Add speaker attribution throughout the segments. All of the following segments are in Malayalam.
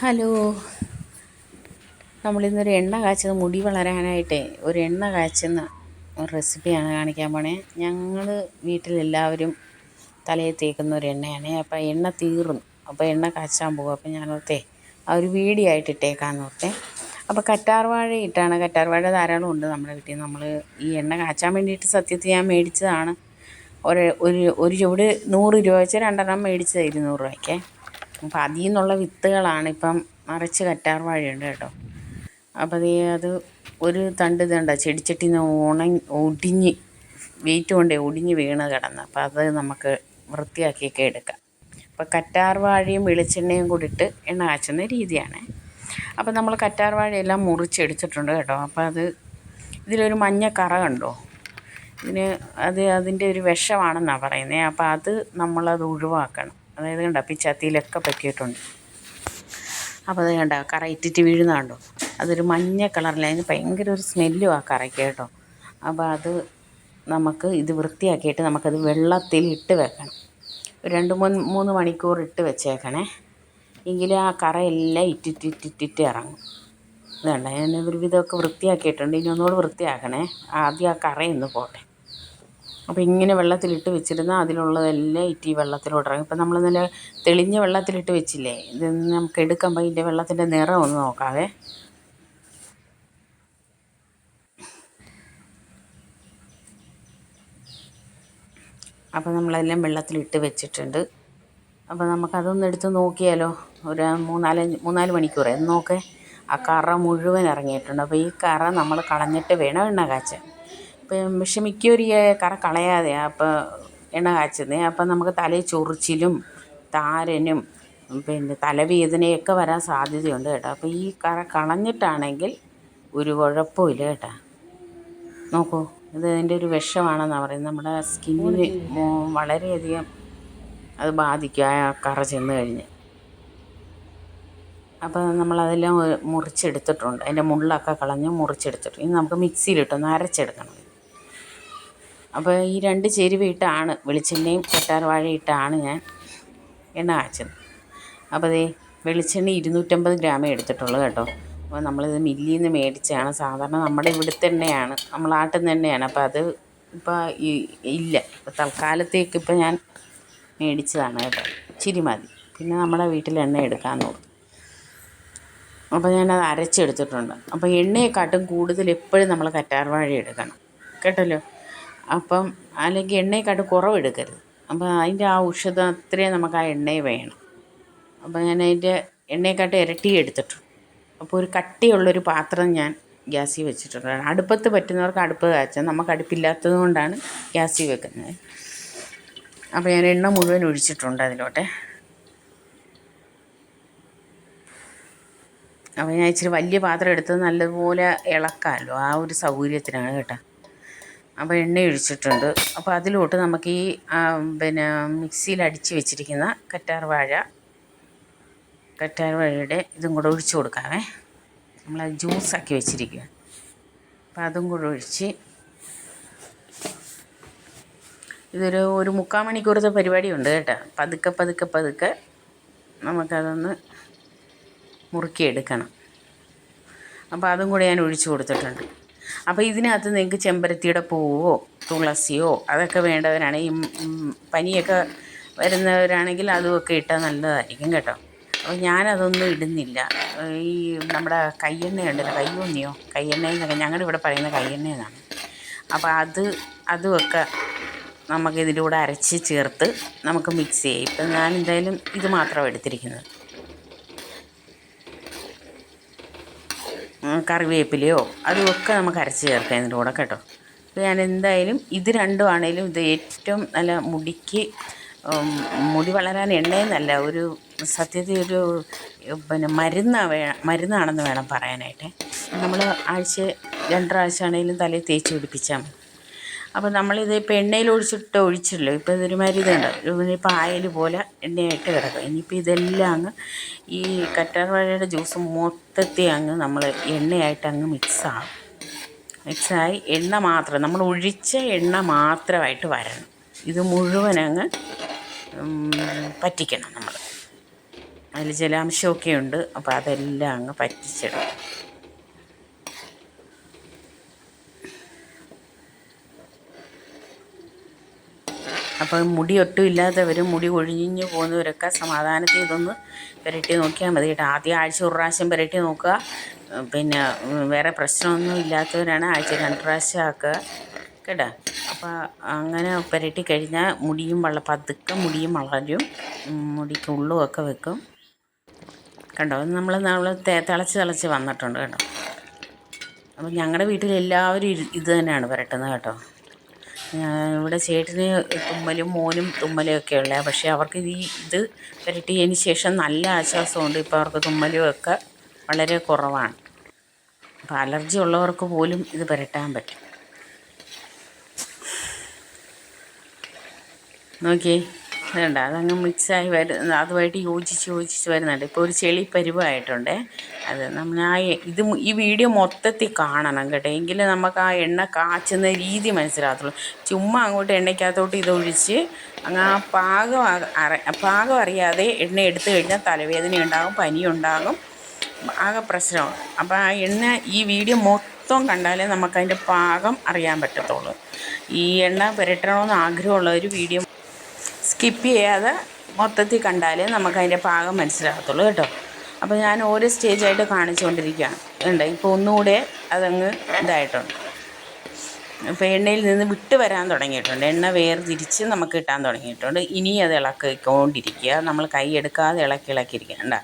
Speaker 1: ഹലോ. നമ്മളിന്നൊരു എണ്ണ കാച്ചുന്ന മുടി വളരാനായിട്ടേ ഒരു എണ്ണ കാച്ചുന്ന ഒരു റെസിപ്പിയാണ് കാണിക്കാൻ പോണേ. ഞങ്ങൾ വീട്ടിലെല്ലാവരും തലയിൽ തേക്കുന്ന ഒരു എണ്ണയാണ്. അപ്പോൾ എണ്ണ തീർന്നു. അപ്പോൾ എണ്ണ കാച്ചാൻ പോകും അപ്പോൾ ഞാൻ ഓർത്തേ ആ ഒരു വീടിയായിട്ട് ഇട്ടേക്കാന്ന് ഓർത്തേ. അപ്പോൾ കറ്റാർവാഴ ഇട്ടാണ്. കറ്റാർവാഴ ധാരാളം ഉണ്ട് നമ്മുടെ വീട്ടിൽ നമ്മൾ ഈ എണ്ണ കാച്ചാൻ വേണ്ടിയിട്ട് സത്യത്തിൽ ഞാൻ മേടിച്ചതാണ്. ഒരു ഒരു ഒരു ചുവട് നൂറ് രൂപ വെച്ച് രണ്ടെണ്ണം മേടിച്ചത് ഇരുന്നൂറ് രൂപയ്ക്ക്. അപ്പം അതിൽ നിന്നുള്ള വിത്തുകളാണ് ഇപ്പം നിറച്ച് കറ്റാർ വാഴയുണ്ട് കേട്ടോ. അപ്പോൾ ദേ അത് ഒരു തണ്ട് ഇതുണ്ട? ചെടിച്ചട്ടിയിൽ നിന്ന് ഉണങ്ങി ഒടിഞ്ഞ് വെയിറ്റ് കൊണ്ടേ ഒടിഞ്ഞ് വീണ് കിടന്ന്. അപ്പം അത് നമുക്ക് വൃത്തിയാക്കിയൊക്കെ എടുക്കാം. അപ്പോൾ കറ്റാർ വാഴയും വെളിച്ചെണ്ണയും കൂടി ഇട്ട് എണ്ണ കാച്ചുന്ന രീതിയാണ്. അപ്പോൾ നമ്മൾ കറ്റാർ വാഴയെല്ലാം മുറിച്ചെടുത്തിട്ടുണ്ട് കേട്ടോ. അപ്പോൾ അത് ഇതിലൊരു മഞ്ഞ കറ കണ്ടോ? ഇതിന് അത് അതിന്റെ ഒരു വിഷമാണെന്നാണ് പറയുന്നത്. അപ്പോൾ അത് നമ്മളത് ഒഴിവാക്കണം. അതായത് കണ്ട പിച്ചാത്തിയിലൊക്കെ പറ്റിയിട്ടുണ്ട്. അപ്പോൾ അത് കണ്ട കറ ഇറ്റിറ്റ് വീഴുന്ന കണ്ടോ? അതൊരു മഞ്ഞ കളറിൽ അതിന് ഭയങ്കര ഒരു സ്മെല്ലും ആ കറയ്ക്ക് കേട്ടോ. അപ്പോൾ അത് നമുക്ക് ഇത് വൃത്തിയാക്കിയിട്ട് നമുക്കത് വെള്ളത്തിൽ ഇട്ട് വെക്കണം. രണ്ട് മൂന്ന് മൂന്ന് മണിക്കൂർ ഇട്ട് വെച്ചേക്കണേ. എങ്കിലും ആ കറയെല്ലാം ഇറ്റിറ്റിറ്റിറ്റിറ്റ് ഇറങ്ങും. ഇതുണ്ട് ഞാൻ ഒരുവിധമൊക്കെ വൃത്തിയാക്കിയിട്ടുണ്ട്. ഇനി ഒന്നുകൂടെ വൃത്തിയാക്കണേ. ആദ്യം ആ കറയൊന്ന് പോട്ടെ. അപ്പോൾ ഇങ്ങനെ വെള്ളത്തിലിട്ട് വെച്ചിരുന്ന അതിലുള്ളതെല്ലാം ഇറ്റി വെള്ളത്തിലോട്ട് ഇറങ്ങും. ഇപ്പം നമ്മൾ നല്ല തെളിഞ്ഞ വെള്ളത്തിലിട്ട് വെച്ചില്ലേ? ഇത് നമുക്ക് എടുക്കുമ്പോൾ ഇതിന്റെ വെള്ളത്തിന്റെ നിറം ഒന്ന് നോക്കാവേ. അപ്പോൾ നമ്മളെല്ലാം വെള്ളത്തിലിട്ട് വെച്ചിട്ടുണ്ട്. അപ്പോൾ നമുക്കതൊന്ന് എടുത്ത് നോക്കിയാലോ? ഒരു മൂന്നാൽ മൂന്നാൽ മണിക്കൂർ എന്ന് നോക്കേ. ആ കറ മുഴുവൻ ഇറങ്ങിയിട്ടുണ്ട്. അപ്പോൾ ഈ കറ നമ്മൾ കളഞ്ഞിട്ട് വേണം എണ്ണ കാച്ചാൻ. ഇപ്പം പക്ഷെ മിക്കവരും ഈ കറ കളയാതെയാണ് അപ്പോൾ എണ്ണ കാച്ചുന്നത് അപ്പം നമുക്ക് തലയിൽ ചൊറിച്ചിലും താരനും പിന്നെ തലവേദനയൊക്കെ വരാൻ സാധ്യതയുണ്ട് കേട്ടോ. അപ്പോൾ ഈ കറ കളഞ്ഞിട്ടാണെങ്കിൽ ഒരു കുഴപ്പമില്ല കേട്ടോ. നോക്കൂ ഇത് അതിന്റെ ഒരു വിഷമാണെന്നാണ് പറയുന്നത്. നമ്മുടെ സ്കിന്നിന് വളരെയധികം അത് ബാധിക്കും ആ കറ ചെന്ന് കഴിഞ്ഞ്. അപ്പോൾ നമ്മളതെല്ലാം മുറിച്ചെടുത്തിട്ടുണ്ട്. അതിന്റെ മുള്ളൊക്കെ കളഞ്ഞ് മുറിച്ചെടുത്തിട്ടുണ്ട്. ഇനി നമുക്ക് മിക്സിയിലിട്ടൊന്ന് അരച്ചെടുക്കണം. അപ്പോൾ ഈ രണ്ട് ചേരുവ ഇട്ടാണ് വെളിച്ചെണ്ണയും കറ്റാർ വാഴ ഇട്ടാണ് ഞാൻ എണ്ണ കാച്ചത്. അപ്പോൾ അതേ വെളിച്ചെണ്ണ ഇരുന്നൂറ്റമ്പത് ഗ്രാമേ എടുത്തിട്ടുള്ളൂ കേട്ടോ. അപ്പോൾ നമ്മളിത് മില്ലിൽ നിന്ന് മേടിച്ചാണ്. സാധാരണ നമ്മുടെ ഇവിടുത്തെ എണ്ണയാണ് നമ്മൾ ആട്ടുന്ന എണ്ണയാണ് അപ്പോൾ അത് ഇപ്പോൾ ഇല്ല. ഇപ്പോൾ തൽക്കാലത്തേക്ക് ഇപ്പോൾ ഞാൻ മേടിച്ചതാണ് കേട്ടോ. ഇച്ചിരി മതി. പിന്നെ നമ്മുടെ വീട്ടിൽ എണ്ണ എടുക്കാൻ നോക്കും. അപ്പോൾ ഞാനത് അരച്ചെടുത്തിട്ടുണ്ട്. അപ്പോൾ എണ്ണയെക്കാട്ടും കൂടുതൽ എപ്പോഴും നമ്മൾ കറ്റാർ വാഴ എടുക്കണം. കേട്ടല്ലോ? അപ്പം അല്ലെങ്കിൽ എണ്ണയെക്കാട്ടും കുറവെടുക്കരുത്. അപ്പം അതിന്റെ ആ ഔഷധം അത്രയും നമുക്ക് ആ എണ്ണയെ വേണം. അപ്പം ഞാൻ അതിന്റെ എണ്ണയെക്കാട്ടും ഇരട്ടി എടുത്തിട്ടുണ്ട് അപ്പോൾ ഒരു കട്ടിയുള്ളൊരു പാത്രം ഞാൻ ഗ്യാസിൽ വെച്ചിട്ടുണ്ട്. അടുപ്പത്ത് പറ്റുന്നവർക്ക് അടുപ്പ് കാച്ചാൽ നമുക്ക് അടുപ്പില്ലാത്തത് കൊണ്ടാണ് ഗ്യാസിൽ വെക്കുന്നത്. അപ്പോൾ ഞാൻ എണ്ണ മുഴുവൻ ഒഴിച്ചിട്ടുണ്ട് അതിലോട്ടെ. അപ്പോൾ ഞാൻ ഇച്ചിരി വലിയ പാത്രം എടുത്തത് നല്ലതുപോലെ ഇളക്കാമല്ലോ. ആ ഒരു സൗകര്യത്തിനാണ് കേട്ടോ. അപ്പോൾ എണ്ണ ഒഴിച്ചിട്ടുണ്ട്. അപ്പോൾ അതിലോട്ട് നമുക്ക് ഈ പിന്നെ മിക്സിയിൽ അടിച്ച് വെച്ചിരിക്കുന്ന കറ്റാർ വാഴ കറ്റാർ വാഴയുടെ ഇതും കൂടെ ഒഴിച്ചു കൊടുക്കാവേ. നമ്മൾ ജ്യൂസാക്കി വെച്ചിരിക്കുക അപ്പോൾ അതും കൂടെ ഒഴിച്ച് ഇതൊരു ഒരു മുക്കാൽ മണിക്കൂറത്തെ പരിപാടിയുണ്ട് കേട്ടോ. പതുക്കെ പതുക്കെ പതുക്കെ നമുക്കതൊന്ന് മുറുക്കിയെടുക്കണം. അപ്പോൾ അതും കൂടെ ഞാൻ ഒഴിച്ചു കൊടുത്തിട്ടുണ്ട്. അപ്പോൾ ഇതിനകത്ത് നിങ്ങൾക്ക് ചെമ്പരത്തിയുടെ പൂവോ തുളസിയോ അതൊക്കെ വേണ്ടവരാണ് ഈ പനിയൊക്കെ വരുന്നവരാണെങ്കിൽ അതുമൊക്കെ ഇട്ടാൽ നല്ലതായിരിക്കും കേട്ടോ. അപ്പോൾ ഞാനതൊന്നും ഇടുന്നില്ല. ഈ നമ്മുടെ കയ്യെണ്ണ ഉണ്ടല്ലോ കയ്യൂന്നിയോ കയ്യെണ്ണയെന്നൊക്കെ ഞങ്ങളുടെ ഇവിടെ പറയുന്ന കയ്യെണ്ണയെന്നാണ് അപ്പോൾ അത് അതുമൊക്കെ നമുക്ക് ഇതിലൂടെ അരച്ച് ചേർത്ത് നമുക്ക് മിക്സ് ചെയ്യാം. ഇപ്പം ഞാൻ എന്തായാലും ഇത് മാത്രമാണ് എടുത്തിരിക്കുന്നത്. കറിവേപ്പിലയോ അതുമൊക്കെ നമുക്ക് അരച്ച് ചേർക്കാം ഇതിന്റെ കൂടെ കേട്ടോ. അപ്പോൾ ഞാൻ എന്തായാലും ഇത് രണ്ടും ആണെങ്കിലും ഇത് ഏറ്റവും നല്ല മുടിക്ക് മുടി വളരാൻ എണ്ണയെന്നല്ല ഒരു സത്യത്തിൽ ഒരു പിന്നെ മരുന്ന് വേ മരുന്നാണെന്ന് വേണം പറയാനായിട്ട്. നമ്മൾ ആഴ്ച രണ്ടാഴ്ച ആണെങ്കിലും തലയിൽ തേച്ച് പിടിപ്പിച്ചാൽ മതി. അപ്പോൾ നമ്മളിത് ഇപ്പോൾ എണ്ണയിൽ ഒഴിച്ചിട്ട് ഒഴിച്ചല്ലോ? ഇപ്പോൾ ഇതൊരു ഇതുണ്ട് ഒരു പായൽ പോലെ എണ്ണയായിട്ട് കിടക്കും. ഇനിയിപ്പോൾ ഇതെല്ലാം അങ്ങ് ഈ കറ്റാർ വാഴയുടെ ജ്യൂസ് മൊത്തത്തിൽ അങ്ങ് നമ്മൾ എണ്ണയായിട്ട് അങ്ങ് മിക്സാകും മിക്സായി എണ്ണ മാത്രം നമ്മൾ ഒഴിച്ച എണ്ണ മാത്രമായിട്ട് വരണം. ഇത് മുഴുവൻ അങ്ങ് പറ്റിക്കണം നമ്മൾ അതിൽ ജലാംശമൊക്കെ ഉണ്ട്. അപ്പോൾ അതെല്ലാം അങ്ങ് പറ്റിച്ചിടും അപ്പോൾ മുടി ഒട്ടും ഇല്ലാത്തവരും മുടി കൊഴിഞ്ഞു പോകുന്നവരൊക്കെ സമാധാനത്തിൽ ഇതൊന്ന് പുരട്ടി നോക്കിയാൽ മതി കേട്ടോ. ആദ്യം ആഴ്ച ഒരു പ്രാവശ്യം പുരട്ടി നോക്കുക. പിന്നെ വേറെ പ്രശ്നമൊന്നും ഇല്ലാത്തവരാണ് ആഴ്ച രണ്ട് പ്രാവശ്യം ആക്കുക. കേട്ടോ? അപ്പോൾ അങ്ങനെ പുരട്ടി കഴിഞ്ഞാൽ മുടിയും വള പതുക്കെ മുടിയും വളരും. മുടിക്ക് ഉള്ളുമൊക്കെ വെക്കും. കണ്ടോ? നമ്മൾ നമ്മൾ തിളച്ച് തിളച്ച് വന്നിട്ടുണ്ട് കേട്ടോ. അപ്പം ഞങ്ങളുടെ വീട്ടിൽ എല്ലാവരും ഇത് തന്നെയാണ് പുരട്ടുന്നത് കേട്ടോ. ഇവിടെ ചേട്ടന് തുമ്മലും മോനും തുമ്മലും ഒക്കെ ഉള്ളത്. പക്ഷേ അവർക്ക് ഈ ഇത് പുരട്ടിയതിന് ശേഷം നല്ല ആശ്വാസമുണ്ട്. ഇപ്പോൾ അവർക്ക് തുമ്മലും ഒക്കെ വളരെ കുറവാണ്. അപ്പോൾ അലർജി ഉള്ളവർക്ക് പോലും ഇത് പുരട്ടാൻ പറ്റും. നോക്കിയേ. വേണ്ട അതങ്ങ് മിക്സായി വരുന്ന അതുമായിട്ട് യോജിച്ച് യോജിച്ച് വരുന്നുണ്ട്. ഇപ്പോൾ ഒരു ചെളി പരുവമായിട്ടുണ്ട് അത് നമ്മൾ ആ ഇത് ഈ വീഡിയോ മൊത്തത്തിൽ കാണണം കേട്ടോ. എങ്കിലും നമുക്ക് ആ എണ്ണ കാച്ചുന്ന രീതി മനസ്സിലാകത്തുള്ളൂ. ചുമ്മാ അങ്ങോട്ട് എണ്ണയ്ക്കകത്തോട്ട് ഇതൊഴിച്ച് അങ്ങ് ആ പാകം അറ പാകം അറിയാതെ എണ്ണ എടുത്തു കഴിഞ്ഞാൽ തലവേദന ഉണ്ടാകും പനി ഉണ്ടാകും. ആകെ പ്രശ്നമാണ്. അപ്പോൾ ആ എണ്ണ ഈ വീഡിയോ മൊത്തം കണ്ടാലേ നമുക്കതിന്റെ പാകം അറിയാൻ പറ്റത്തുള്ളൂ. ഈ എണ്ണ പുരട്ടണമെന്ന് ഒരു വീഡിയോ സ്കിപ്പ് ചെയ്യാതെ മൊത്തത്തിൽ കണ്ടാലേ നമുക്കതിന്റെ പാകം മനസ്സിലാകത്തുള്ളൂ കേട്ടോ. അപ്പോൾ ഞാൻ ഓരോ സ്റ്റേജായിട്ട് കാണിച്ചുകൊണ്ടിരിക്കുകയാണ്. ഉണ്ട് ഇപ്പോൾ ഒന്നുകൂടെ അതങ്ങ് ഇതായിട്ടുണ്ട്. ഇപ്പോൾ എണ്ണയിൽ നിന്ന് വിട്ട് വരാൻ തുടങ്ങിയിട്ടുണ്ട്. എണ്ണ വേർതിരിച്ച് നമുക്ക് കിട്ടാൻ തുടങ്ങിയിട്ടുണ്ട്. ഇനി അത് ഇളക്കിക്കൊണ്ടിരിക്കുക. നമ്മൾ കൈ എടുക്കാതെ ഇളക്കി ഇളക്കിയിരിക്കുക കണ്ട?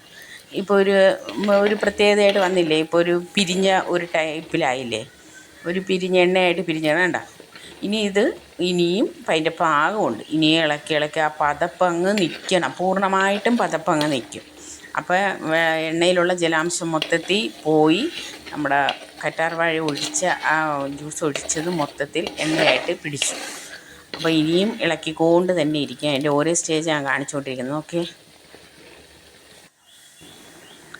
Speaker 1: ഇപ്പോൾ ഒരു ഒരു പ്രത്യേകതയായിട്ട് വന്നില്ലേ? ഇപ്പോൾ ഒരു പിരിഞ്ഞ ഒരു ടൈപ്പിലായില്ലേ ഒരു പിരിഞ്ഞ എണ്ണയായിട്ട് പിരിഞ്ഞ വേണ്ട ഇനി ഇത് ഇനിയും അതിന്റെ പാകമുണ്ട്. ഇനി ഇളക്കി ഇളക്കി ആ പതപ്പങ്ങ് നിൽക്കണം പൂർണമായിട്ടും പതപ്പങ്ങ് നിൽക്കും അപ്പോൾ എണ്ണയിലുള്ള ജലാംശം മൊത്തത്തിൽ പോയി നമ്മുടെ കറ്റാർ വാഴ ഒഴിച്ച ആ ജ്യൂസ് ഒഴിച്ചത് മൊത്തത്തിൽ എണ്ണയായിട്ട് പിടിച്ചു. അപ്പോൾ ഇനിയും ഇളക്കിക്കൊണ്ട് തന്നെ ഇരിക്കുക അതിന്റെ ഓരോ സ്റ്റേജ് ഞാൻ കാണിച്ചുകൊണ്ടിരിക്കുന്നത് ഓക്കെ?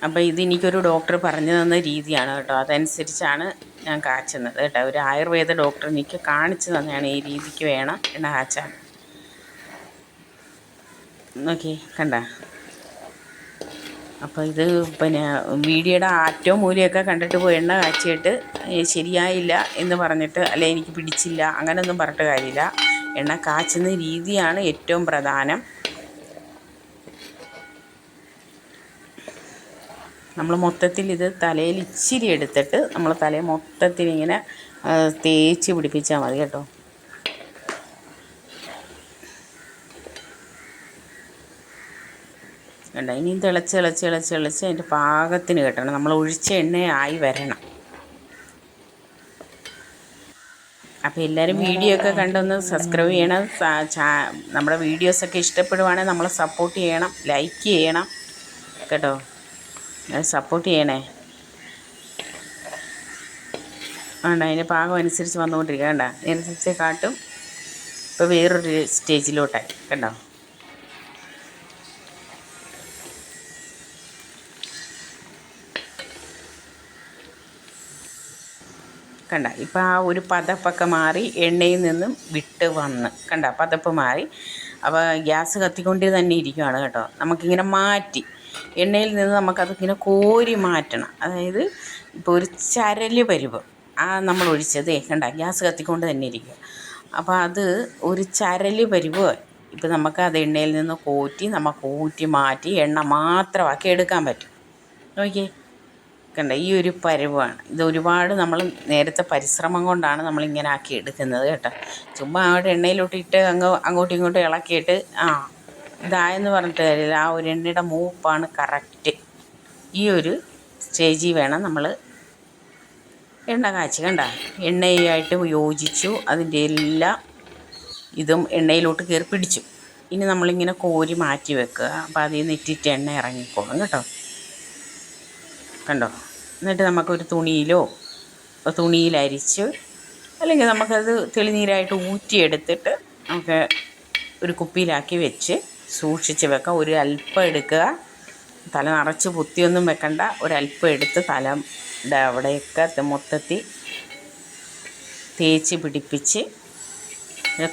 Speaker 1: അപ്പോൾ ഇതെനിക്കൊരു ഡോക്ടർ പറഞ്ഞു തന്ന രീതിയാണ് കേട്ടോ. അതനുസരിച്ചാണ് ഞാൻ കാച്ചുന്നത് കേട്ടോ. ഒരു ആയുർവേദ ഡോക്ടർ എനിക്ക് കാണിച്ചു തന്നെയാണ് ഈ രീതിക്ക് വേണം എണ്ണ കാച്ചാൻ. നോക്കി കണ്ട? അപ്പോൾ ഇത് പിന്നെ വീഡിയോയുടെ ആറ്റവും മൂലയൊക്കെ കണ്ടിട്ട് പോയി എണ്ണ കാച്ചിയിട്ട് ശരിയായില്ല എന്ന് പറഞ്ഞിട്ട് അല്ലെ എനിക്ക് പിടിച്ചില്ല അങ്ങനെയൊന്നും പറഞ്ഞിട്ട് കാര്യമില്ല. എണ്ണ കാച്ചുന്ന രീതിയാണ് ഏറ്റവും പ്രധാനം. നമ്മൾ മൊത്തത്തിൽ ഇത് തലയിൽ ഇച്ചിരി എടുത്തിട്ട് നമ്മൾ തലയെ മൊത്തത്തിൽ ഇങ്ങനെ തേച്ച് പിടിപ്പിച്ചാൽ മതി കേട്ടോ. വേണ്ട ഇനിയും തിളച്ച് തിളച്ച് തിളച്ച് തിളച്ച് അതിന്റെ പാകത്തിന് കിട്ടണം നമ്മൾ ഒഴിച്ച എണ്ണയായി വരണം. അപ്പോൾ എല്ലാവരും വീഡിയോ ഒക്കെ കണ്ടൊന്ന് സബ്സ്ക്രൈബ് ചെയ്യണം. നമ്മുടെ വീഡിയോസൊക്കെ ഇഷ്ടപ്പെടുവാണെങ്കിൽ നമ്മളെ സപ്പോർട്ട് ചെയ്യണം ലൈക്ക് ചെയ്യണം. കേട്ടോ. സപ്പോർട്ട് ചെയ്യണേ. വേണ്ട അതിന്റെ പാകം അനുസരിച്ച് വന്നുകൊണ്ടിരിക്കുക വേണ്ട അതിനനുസരിച്ച് കാട്ടും. ഇപ്പോൾ വേറൊരു സ്റ്റേജിലോട്ടായി കണ്ടോ? കണ്ട? ഇപ്പം ആ ഒരു പതപ്പൊക്കെ മാറി എണ്ണയിൽ നിന്നും വിട്ട് വന്ന് കണ്ട? പതപ്പ് മാറി. അപ്പോൾ ഗ്യാസ് കത്തിക്കൊണ്ട് തന്നെ ഇരിക്കുകയാണ് കേട്ടോ? നമുക്കിങ്ങനെ മാറ്റി എണ്ണയിൽ നിന്ന് നമുക്കതിങ്ങനെ കോരി മാറ്റണം. അതായത് ഇപ്പോൾ ഒരു ചരൽ പരുവ്. ആ നമ്മൾ ഒഴിച്ചത് കണ്ട ഗ്യാസ് കത്തിക്കൊണ്ട് തന്നെ ഇരിക്കുക. അപ്പോൾ അത് ഒരു ചരൽ പരുവ്. ഇപ്പോൾ നമുക്ക് അത് എണ്ണയിൽ നിന്ന് കോറ്റി നമ്മൾ കൂറ്റി മാറ്റി എണ്ണ മാത്രമാക്കി എടുക്കാൻ പറ്റും. നോക്കിയേ. കണ്ട ഈ ഒരു പരുവാണ്. ഇത് ഒരുപാട് നമ്മൾ നേരത്തെ പരിശ്രമം കൊണ്ടാണ് നമ്മളിങ്ങനെ ആക്കി എടുക്കുന്നത് കേട്ടോ. ചുമ്മാ അവിടെ എണ്ണയിലോട്ടിട്ട് അങ്ങ് അങ്ങോട്ടും ഇങ്ങോട്ടും ഇളക്കിയിട്ട് ആ ഇതായെന്ന് പറഞ്ഞിട്ട് കാര്യമില്ല. ആ ഒരു എണ്ണയുടെ മൂപ്പാണ് കറക്റ്റ് ഈ ഒരു സ്റ്റേജിൽ വേണം നമ്മൾ എണ്ണ കാച്ചി. കണ്ട? എണ്ണയായിട്ട് യോജിച്ചു. അതിന്റെ എല്ലാ ഇതും എണ്ണയിലോട്ട് കയറി പിടിച്ചു. ഇനി നമ്മളിങ്ങനെ കോരി മാറ്റി വെക്കുക. അപ്പോൾ അതിൽ നിന്ന് ഇറ്റിറ്റ് എണ്ണ ഇറങ്ങിക്കോളും കേട്ടോ. കണ്ടോ? എന്നിട്ട് നമുക്കൊരു തുണിയിലോ തുണിയിൽ അരിച്ച് അല്ലെങ്കിൽ നമുക്കത് തെളിനീരായിട്ട് ഊറ്റിയെടുത്തിട്ട് നമുക്ക് ഒരു കുപ്പിയിലാക്കി വെച്ച് സൂക്ഷിച്ച് വെക്കാം. ഒരു അല്പം എടുക്കുക. തല നിറച്ച് പുത്തിയൊന്നും വെക്കണ്ട. ഒരല്പം എടുത്ത് തലയുടെ അവിടെയൊക്കെ മൊത്തത്തിൽ തേച്ച് പിടിപ്പിച്ച്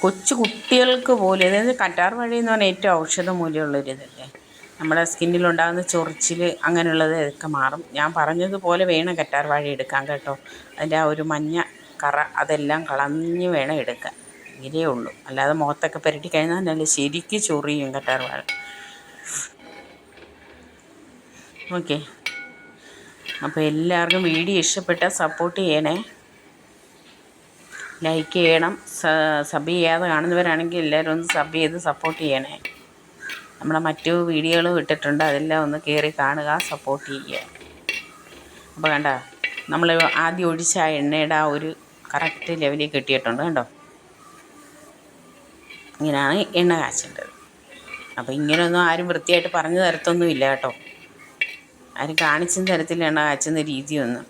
Speaker 1: കൊച്ചു കുട്ടികൾക്ക് പോലും അതായത് കറ്റാർ വഴി എന്ന് പറഞ്ഞാൽ ഏറ്റവും ഔഷധ മൂല്യമുള്ളൊരിതല്ലേ നമ്മുടെ സ്കിന്നിലുണ്ടാകുന്ന ചൊറിച്ചിൽ അങ്ങനെയുള്ളത് ഒക്കെ മാറും. ഞാൻ പറഞ്ഞതുപോലെ വേണം കറ്റാർ വാഴ എടുക്കാൻ കേട്ടോ. അതിന്റെ ആ ഒരു മഞ്ഞ കറ അതെല്ലാം കളഞ്ഞ് വേണം എടുക്കാൻ. ഇങ്ങനെയേ ഉള്ളൂ. അല്ലാതെ മുഖത്തൊക്കെ പെരട്ടി കഴിഞ്ഞാൽ നല്ല ശരിക്ക് ചൊറിയും കറ്റാർ വാഴ. ഓക്കെ. അപ്പോൾ എല്ലാവർക്കും വീഡിയോ ഇഷ്ടപ്പെട്ടാൽ സപ്പോർട്ട് ചെയ്യണേ. ലൈക്ക് ചെയ്യണം. സബ് ചെയ്യാതെ കാണുന്നവരാണെങ്കിൽ എല്ലാവരും ഒന്ന് സബ് ചെയ്ത് സപ്പോർട്ട് ചെയ്യണേ. നമ്മളെ മറ്റു വീഡിയോകളും ഇട്ടിട്ടുണ്ട്. അതെല്ലാം ഒന്ന് കയറി കാണുക സപ്പോർട്ട് ചെയ്യുക. അപ്പോൾ കണ്ട? നമ്മൾ ആദ്യം ഒഴിച്ച എണ്ണയുടെ ആ ഒരു കറക്റ്റ് ലെവലിൽ കിട്ടിയിട്ടുണ്ട്. കണ്ടോ? ഇങ്ങനെയാണ് എണ്ണ കാച്ചേണ്ടത്. അപ്പോൾ ഇങ്ങനെയൊന്നും ആരും വൃത്തിയായിട്ട് പറഞ്ഞു തരത്തൊന്നുമില്ല കേട്ടോ. ആരും കാണിച്ചും തരത്തില്ല എണ്ണ കാച്ചുന്ന രീതിയൊന്നും.